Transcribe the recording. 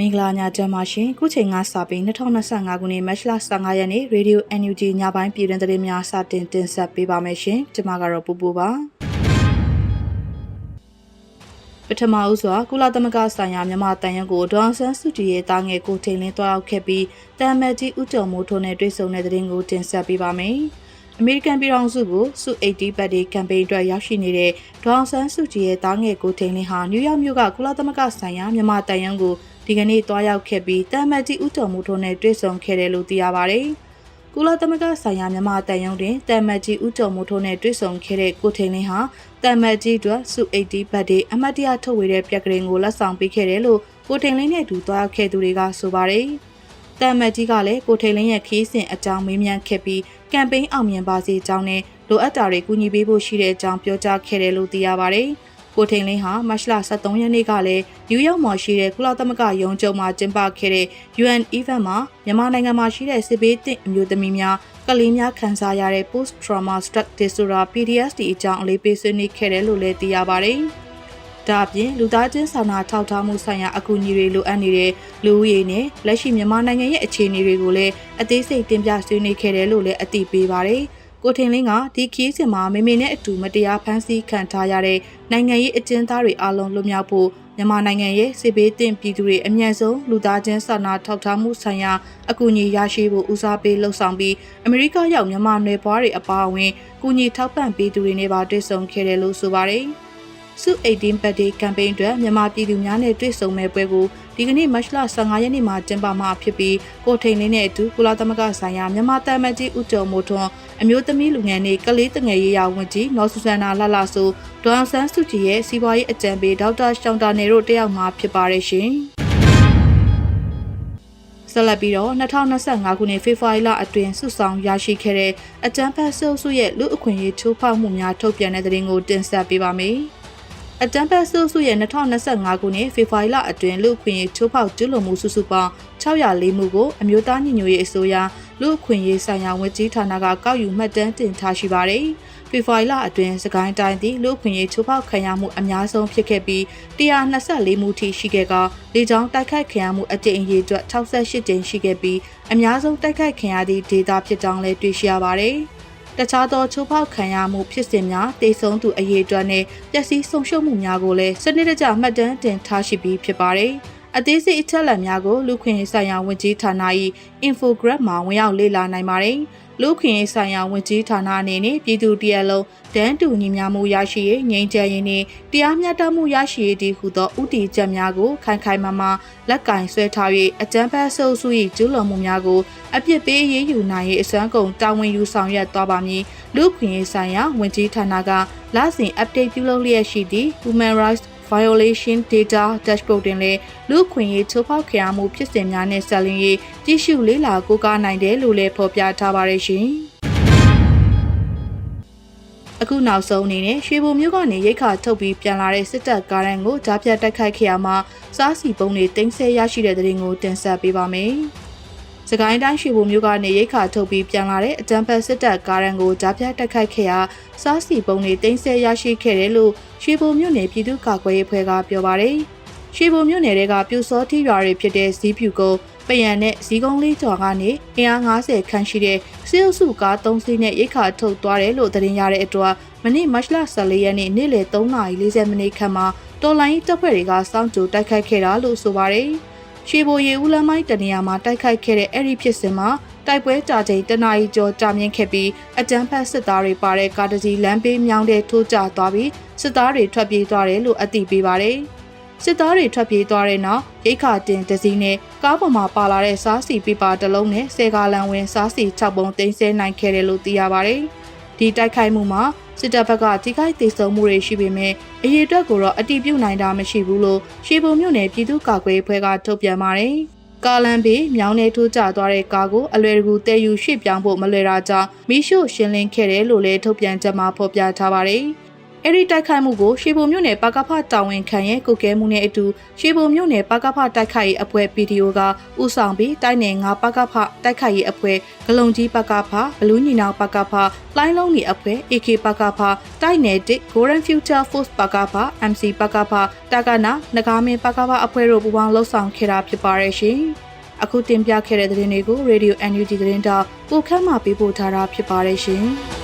မင်္ဂလာညချမ်းပါရှင်ခုချိန်ကစပြီး2025ခုနှစ်မတ်လ15ရက်နေ့ Radio NUG ညပိုင်းပြည်တွင်သတင်းများစတင်တင်ဆက်ပေးပါမယ်ရှင်ကျွန်မကတော့ပူပူပါပထမဦးစွာကုလသမဂ္ဂဆိုင်ရာမြန်မာတန်ရုံကိုဒေါန်ဆန်းစုကြည်ရဲ့တာငယ်ကိုထိန်လင်းတွားရောက်ခဲ့ပြီးတမ်မတ်ကြီးဦးကျော်မိုးထွန်းနဲ့တွေ့ဆုံတဲ့သတင်းကိုတင်ဆက်ပေးပါမယ် အမေရိကန်ပြည်ထောင်စုကိုစု80ပတ်ဒီကမ်ပိန်းအတွက်ရောက်ရှိနေတဲ့ဒေါအောင်ဆန်းစုကြည်ရဲ့တားငယ်ကိုထိန်လင်းဟာနယူးယောက်မြို့ကကုလသမဂ္ဂဆိုင်ရာမြန်မာတန်ရုံကိုဒီကနေ့တွားရောက်ခဲ့ပြီးတမ်မတ်ကြီးဦးတော်မူထွန်းနဲ့တွေ့ဆုံခဲ့တယ်လို့သိရပါဗျ။ကုလသမဂ္ဂဆိုင်ရာမြန်မာတန်ရုံတွင်တမ်မတ်ကြီးဦးတော်မူထွန်းနဲ့တွေ့ဆုံခဲ့တဲ့ကိုထိန်လင်းဟာတမ်မတ်ကြီးအတွက်စု80ပတ်ဒီအမတ်တရထုတ်ဝေတဲ့ပြက်ကလေးကိုလက်ဆောင်ပေးခဲ့တယ်လို့ကိုထိန်လင်းနဲ့အတူတွားရောက်ခဲ့သူတွေကဆိုပါတယ်။ တမ်မတ်ကြီးကလည်းကိုထိန်လင်းရဲ့ခီးစဉ်အကြောင်းမေးမြန်းခဲ့ပြီးကမ်ပိန်းအောင်မြင်ပါစေကြောင်းနဲ့လိုအပ်တာတွေကူညီပေးဖို့ရှိတဲ့အကြောင်းပြောကြားခဲ့တယ်လို့သိရပါတယ်။ကိုထိန်လင်းဟာမတ်လ23ရက်နေ့ကလည်းနယူးယောက်မှာရှိတဲ့ကုလသမဂ္ဂရုံးချုပ်မှာကျင်းပခဲ့တဲ့ UN event မှာမြန်မာနိုင်ငံမှာရှိတဲ့စစ်ဘေးသင့်အမျိုးသမီးများကလေးများခံစားရတဲ့ post trauma stress disorder PTSD အကြောင်းအလေးပေးဆွေးနွေးခဲ့တယ်လို့လည်းသိရပါတယ်။ ဒါအပြင်လူသားချင်းစာနာထောက်ထားမှုဆိုင်ရာအကူအညီတွေလိုအပ်နေတဲ့လူဦးရေနဲ့လက်ရှိမြန်မာနိုင်ငံရဲ့အခြေအနေတွေကိုလည်းအသေးစိတ်တင်ပြဆွေးနွေးခဲ့တယ်လို့လည်းအသိပေးပါတယ်။ကိုထင်လင်းကဒီခီးစဉ်မှာမေမေနဲ့အတူမတရားဖမ်းဆီးခံထားရတဲ့နိုင်ငံရေးအကျဉ်းသားတွေအလုံးလွတ်မြောက်ဖို့မြန်မာနိုင်ငံရဲ့စစ်ဘေးသင့်ပြည်သူတွေအမြန်ဆုံးလူသားချင်းစာနာထောက်ထားမှုဆိုင်ရာအကူအညီရရှိဖို့ဦးစားပေးလှုံ့ဆော်ပြီးအမေရိကရောက်မြန်မာနယ်ပွားတွေအပါအဝင်ကူညီထောက်ပံ့ပေးသူတွေနဲ့ပါတွေ့ဆုံခဲ့တယ်လို့ဆိုပါတယ်။ စု18 birthday campaign အတွက်မြန်မာပြည်သူများနဲ့တွေ့ဆုံမဲ့ပွဲကိုဒီကနေ့မတ်လ15ရက်နေ့မှာကျင်းပမှာဖြစ်ပြီးကိုထိန်လင်းနဲ့အတူကုလသမဂ္ဂဆိုင်ရာမြန်မာတမန်ကြီးဦးကျော်မိုးထွန်းအမျိုးသမီးလူငယ်နေကလေးတငယ်ရေးရာဝန်ကြီးနော်ဆူဆန်နာလှလှဆိုဒေါအောင်ဆန်းစုကြည်ရဲ့စီးပွားရေးအကြံပေးဒေါက်တာရှောင်းတာနေတို့တယောက်မှာဖြစ်ပါရဲ့ရှင်ဆက်လက်ပြီးတော့2025ခုနှစ်ဖေဖော်ဝါရီလအတွင်းစုဆောင်ရရှိခဲ့တဲ့အကြံဖတ်ဆုပ်စုရဲ့လူအခွင့်အရေးချိုးဖောက်မှုများထုတ်ပြန်တဲ့သတင်းကိုတင်ဆက်ပေးပါမယ်။ အတမ်ပတ်ဆုစုရဲ့2025ခုနှစ်ဖေဖော်ဝါရီလအတွင်းလူခွင့်ရေးချိုးဖောက်ကျူးလွန်မှုစုစုပေါင်း604မှုကိုအမျိုးသားညီညွတ်ရေးအစိုးရလူခွင့်ရေးဆိုင်ရာဝန်ကြီးဌာနကကောက်ယူမှတ်တမ်းတင်ထားရှိပါတယ်။ဖေဖော်ဝါရီလအတွင်းစကိုင်းတိုင်းသည်လူခွင့်ရေးချိုးဖောက်ခံရမှုအများဆုံးဖြစ်ခဲ့ပြီး124မှုထိရှိခဲ့ကလေကြောင်းတိုက်ခိုက်ခံရမှုအကြိမ်ရေအတွက်68ကြိမ်ရှိခဲ့ပြီးအများဆုံးတိုက်ခိုက်ခံရသည့်ဒေတာဖြစ်ကြောင်းလည်းတွေ့ရှိရပါတယ်။ တခြားသောချိုးဖောက်ခံရမှုဖြစ်စဉ်များတိတ်ဆုံးသူအရေးအတွက်နဲ့ပျက်စီးဆုံးရှုံးမှုများကိုလည်းစနစ်တကျမှတ်တမ်းတင်ထားရှိပြီးဖြစ်ပါတယ်။ အသေးစိတ်အချက်အလက်များကိုလူခွင့်ရေးဆိုင်ရာဝန်ကြီးဌာန၏ infograph မှာဝင်ရောက်လေ့လာနိုင်ပါတယ်။လူခွင့်ရေးဆိုင်ရာဝန်ကြီးဌာနအနေနဲ့ပြည်သူတရက်လုံးတန်းတူညီမျှမှုရရှိရေးငြိမ်းချမ်းရေးနဲ့တရားမျှတမှုရရှိရေးတည်ဟူသောဥတီချက်များကိုခိုင်ခိုင်မာမာလက်ကင်ဆွဲထား၍အကြမ်းဖက်ဆုပ်စု၏ကျူးလွန်မှုများကိုအပြစ်ပေးရေးယူနိုင်ရေးအစွမ်းကုန်တာဝန်ယူဆောင်ရွက်သွားပါမည်လူခွင့်ရေးဆိုင်ရာဝန်ကြီးဌာနကလစဉ် update ပြုလုပ်လျက်ရှိသည့် Human Rights violation data dashboard တွင်လည်းလူခွင့်ရေးချိုးဖောက်ခံရမှုဖြစ်စဉ်များနဲ့ဆက်လင်းရေးကြည့်ရှုလေ့လာကိုးကားနိုင်တယ်လို့လည်းဖော်ပြထားပါတယ်ရှင်။အခုနောက်ဆုံးအနေနဲ့ရွှေဘုံမြို့ကနေရိတ်ခါထုတ်ပြီးပြန်လာတဲ့စစ်တပ်ကားရန်ကိုကြားပြတ်တိုက်ခိုက်ခဲ့ရမှာစားစီပုံတွေတင်းဆဲရရှိတဲ့တဲ့ရင်ကိုတင်ဆက်ပေးပါမယ်။ စကိုင်းတိုင်းရွှေဘုံမြို့ကနေရိတ်ခါထုတ်ပြီးပြန်လာတဲ့အကြံဖက်စစ်တပ်ကားရန်ကိုကြားပြတ်တိုက်ခိုက်ခဲ့ရာစားစီပုံတွေတင်းဆဲရရှိခဲ့တယ်လို့ရွှေဘုံမြို့နယ်ပြည်သူ့ကာကွယ်ရေးဖွဲ့ကပြောပါတယ်။ရွှေဘုံမြို့နယ်တွေကပြူစောတိရွာတွေဖြစ်တဲ့ဇီးဖြူကုန်းပယံနဲ့ဇီးကုန်းလေးကျော်ကနေအင်အား90ခန့်ရှိတဲ့စေအုပ်စုကား3စီးနဲ့ရိတ်ခါထုတ်သွားတယ်လို့သတင်းရတဲ့အတွက်မနေ့မတ်လ14ရက်နေ့နေ့လယ်3:40မိနစ်ခန့်မှာတော်လိုင်းတပ်ဖွဲ့တွေကစောင့်ကြိုတိုက်ခိုက်ခဲ့တာလို့ဆိုပါတယ်။ ရွှေဘိုရေဦးလမ်းမိုင်းတနေရာမှာတိုက်ခိုက်ခဲ့တဲ့အဲ့ဒီဖြစ်စဉ်မှာတိုက်ပွဲကြာချိန်တနာရီကျော်ကြာမြင့်ခဲ့ပြီးအကြမ်းဖက်စစ်သားတွေပါတဲ့ကားတစ်စီးလမ်းပေးမြောင်းတဲ့ထိုးကျသွားပြီးစစ်သားတွေထွက်ပြေးသွားတယ်လို့အသိပေးပါတယ်။စစ်သားတွေထွက်ပြေးသွားတဲ့နောက်ရိတ်ခါတင်တစ်စီးနဲ့ကားပေါ်မှာပါလာတဲ့စားစီပြပါတစ်လုံးနဲ့ဆယ်ကားလန်ဝင်စားစီ6ပုံတင်ဆဲနိုင်ခဲ့တယ်လို့သိရပါတယ်။ ဒီတိုက်ခိုက်မှုမှာစစ်တပ်ဘက်ကထိခိုက်ဒေဆုံးမှုတွေရှိပေမဲ့အရေးအတွက်ကိုတော့အတိပြုနိုင်တာမရှိဘူးလို့ရှေးပုံမြို့နယ်ပြည်သူ့ကာကွယ်ဖွဲ့ကထုတ်ပြန်ပါတယ်။ကာလန်ဘေးမြောင်းနေထိုးကျသွားတဲ့ကားကိုအလွယ်တကူတည်ယူရွှေ့ပြောင်းဖို့မလွယ်တာကြောင့်မိရှုရှင်းလင်းခဲ့တယ်လို့လည်းထုတ်ပြန်ချက်မှာဖော်ပြထားပါတယ်။ အဲ့ဒီတိုက်ခိုက်မှုကိုရှေဘုံမြို့နယ်ပါကဖတာဝန်ခံရဲ့ကုကဲမှုနဲ့အတူရှေဘုံမြို့နယ်ပါကဖတိုက်ခိုက်ရေးအဖွဲ့ PDO ကဥဆောင်ပြီးတိုက်နယ်9ပါကဖတိုက်ခိုက်ရေးအဖွဲ့ဂလုံကြီးပါကဖဘလူးညီနောင်ပါကဖလိုင်းလုံးနေအဖွဲ့ AK ပါကဖတိုက်နယ်တစ် Golden Future Force ပါကဖ MC ပါကဖတာကနာနဂါမင်းပါကဖအဖွဲ့တို့ပူးပေါင်းလှုပ်ဆောင်ခဲ့တာဖြစ်ပါရဲ့ရှင်။အခုတင်ပြခဲ့တဲ့သတင်းတွေကို Radio NUG သတင်းတောက်ကိုခန့်မှပေးပို့ထားတာဖြစ်ပါတယ်ရှင်။